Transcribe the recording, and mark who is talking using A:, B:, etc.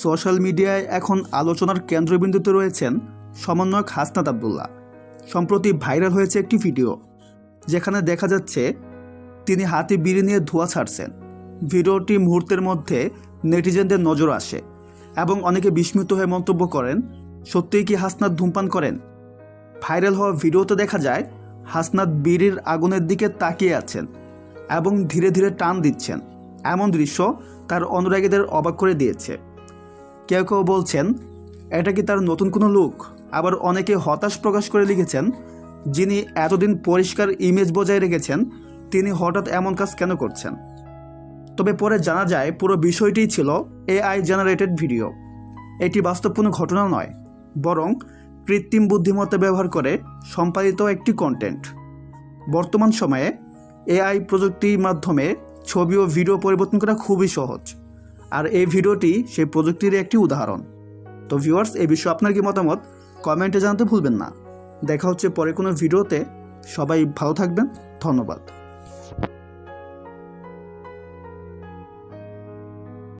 A: Social মিডিয়ায় এখন আলোচনার কেন্দ্রবিন্দুতে রয়েছেন সমন্বয়ক হাসনাত আবদুল্লাহ। সম্প্রতি ভাইরাল হয়েছে একটি ভিডিও, যেখানে দেখা যাচ্ছে তিনি হাতে বিড়ি নিয়ে ধোঁয়া ছাড়ছেন। ভিডিওটি মুহূর্তের মধ্যে নেটিজেনদের নজর আসে এবং অনেকে বিস্মিত হয়ে মন্তব্য করেন, সত্যিই কি হাসনাত ধূমপান করেন? ভাইরাল হওয়া ভিডিওতে দেখা যায়, হাসনাত বিড়ির আগুনের দিকে তাকিয়ে আছেন এবং ধীরে ধীরে টান দিচ্ছেন। এমন দৃশ্য তার অনুরাগীদের অবাক করে দিয়েছে। কেউ কেউ বলছেন, এটা কি তার নতুন কোনো লুক আবার অনেকে হতাশ প্রকাশ করে লিখেছেন, যিনি এতদিন পরিষ্কার ইমেজ বজায় রেখেছেন, তিনি হঠাৎ এমন কাজ কেন করছেন? তবে পরে জানা যায়, পুরো বিষয়টিই ছিল এআই জেনারেটেড ভিডিও এটি বাস্তব কোনো ঘটনা নয়, বরং কৃত্রিম বুদ্ধিমত্তা ব্যবহার করে সম্পাদিত একটি কন্টেন্ট বর্তমান সময়ে এআই প্রযুক্তির মাধ্যমে ছবি ও ভিডিও পরিবর্তন করা খুবই সহজ। আর এই ভিডিওটি সেই প্রযুক্তির একটি উদাহরণ। তো ভিউয়ার্স এই বিষয়ে আপনার কি মতামত? কমেন্টে জানাতে ভুলবেন না। দেখা হচ্ছে পরে কোনো ভিডিওতে। সবাই ভালো থাকবেন। ধন্যবাদ।